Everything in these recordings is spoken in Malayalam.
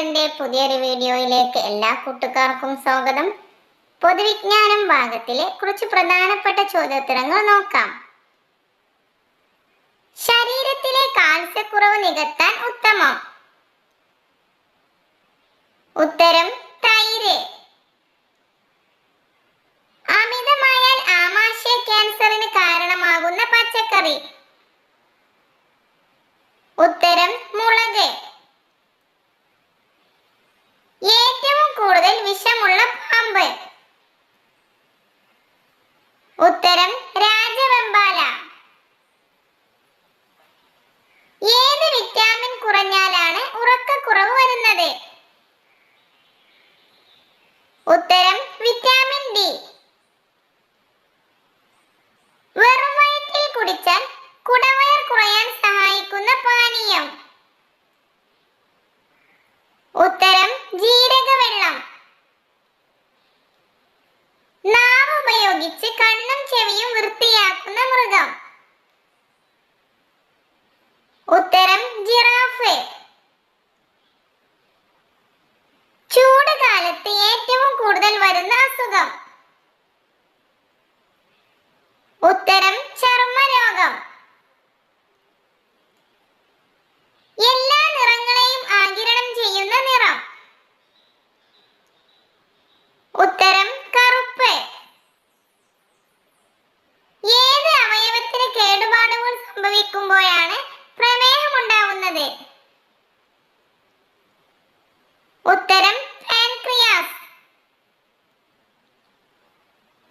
ചാനലിന്റെ പുതിയൊരു വീഡിയോയിലേക്ക് എല്ലാ കൂട്ടുകാർക്കും സ്വാഗതം. പൊതുവിജ്ഞാനം ഭാഗത്തിലെ കുറച്ച് പ്രധാനപ്പെട്ട ചോദ്യോത്തരങ്ങൾ നോക്കാം. ശരീരത്തിലെ കാൽസ്യക്കുറവ് നികത്താൻ ഉത്തമം. ഉത്തരം 世界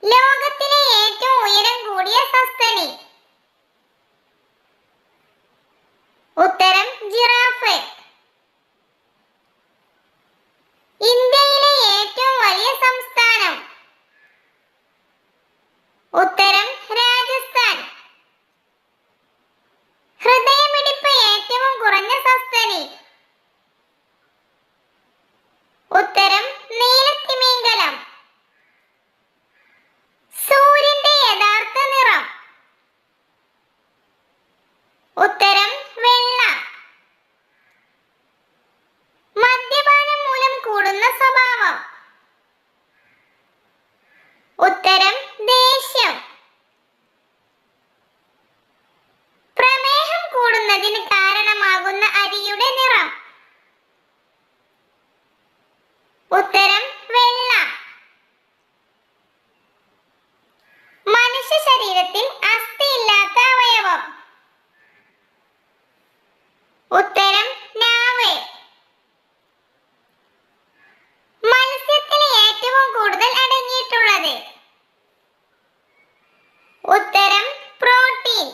ലോകത്തിലെ ഏറ്റവും ഉയരം കൂടിയ സസ്തനി. ഉത്തരം ജിറാഫ്. ഇന്ത്യയിലെ ഏറ്റവും വലിയ സംസ്ഥാനം. ഉത്തരം ഉത്തരം പ്രോട്ടീൻ.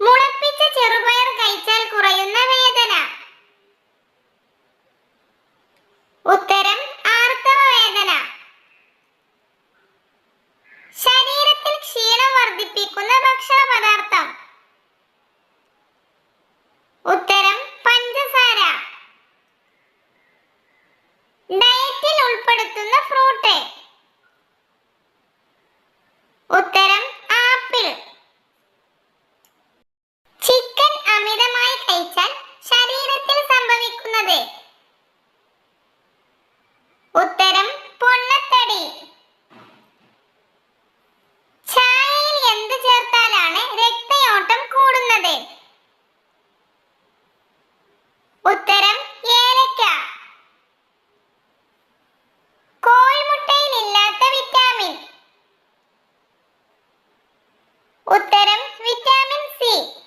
മുളപ്പിച്ച ചെറുപയർ കഴിച്ചാൽ കുറയുന്ന വേദന. ഉത്തരം ആർത്തവ വേദന. ശരീരത്തിൽ ക്ഷീണം വർദ്ധിപ്പിക്കുന്ന ഭക്ഷണ പദാർത്ഥം vitamin see.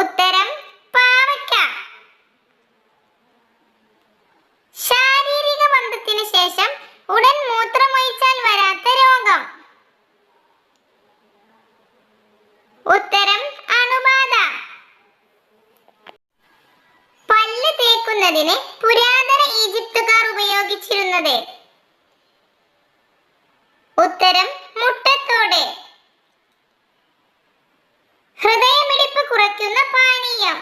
ഉത്തരം പാവയ്ക്ക. ശാരീരിക ബന്ധത്തിന് ശേഷം ഉടൻ മൂത്രമൊഴിച്ചാൽ വരാത്ത രോഗം. ഉത്തരം അണുബാധ. പല്ല് തേക്കുന്നതിന് പുരാതന ഈജിപ്തുകാർ ഉപയോഗിച്ചിരുന്നത് സമയം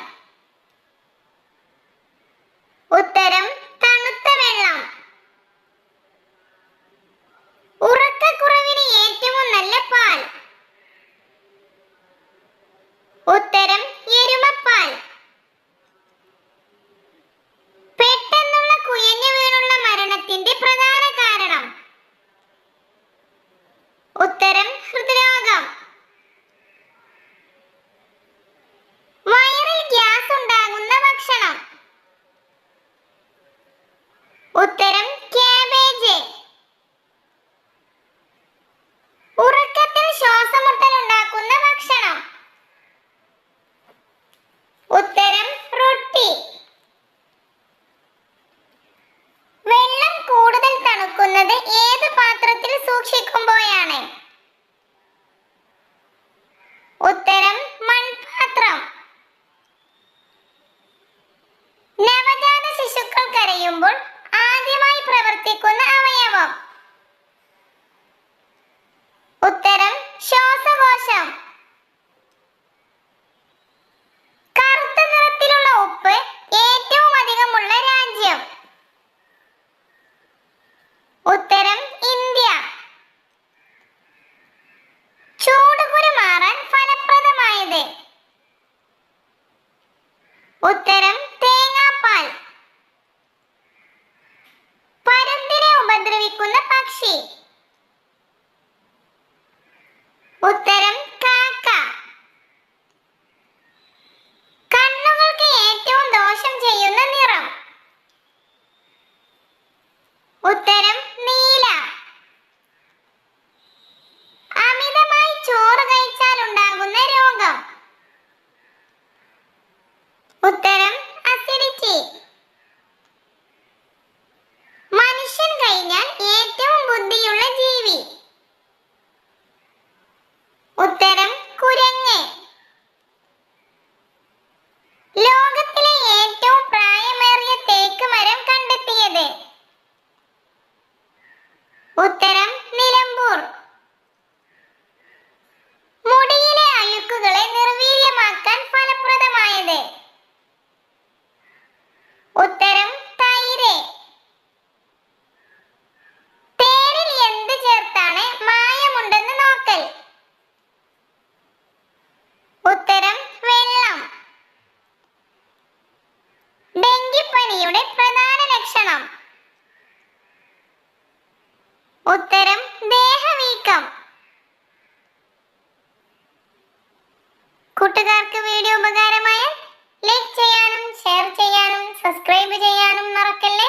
ചെയ്യുമ്പോൾ ആദ്യമായി പ്രവർത്തിക്കുന്ന usted ഉത്തരം ഉത്തരം ദേഹവീക്കം. കൂട്ടുകാർക്ക് വീഡിയോ ഉപകാരമായാൽ ലൈക്ക് ചെയ്യാനും ഷെയർ ചെയ്യാനും സബ്സ്ക്രൈബ് ചെയ്യാനും മറക്കല്ലേ?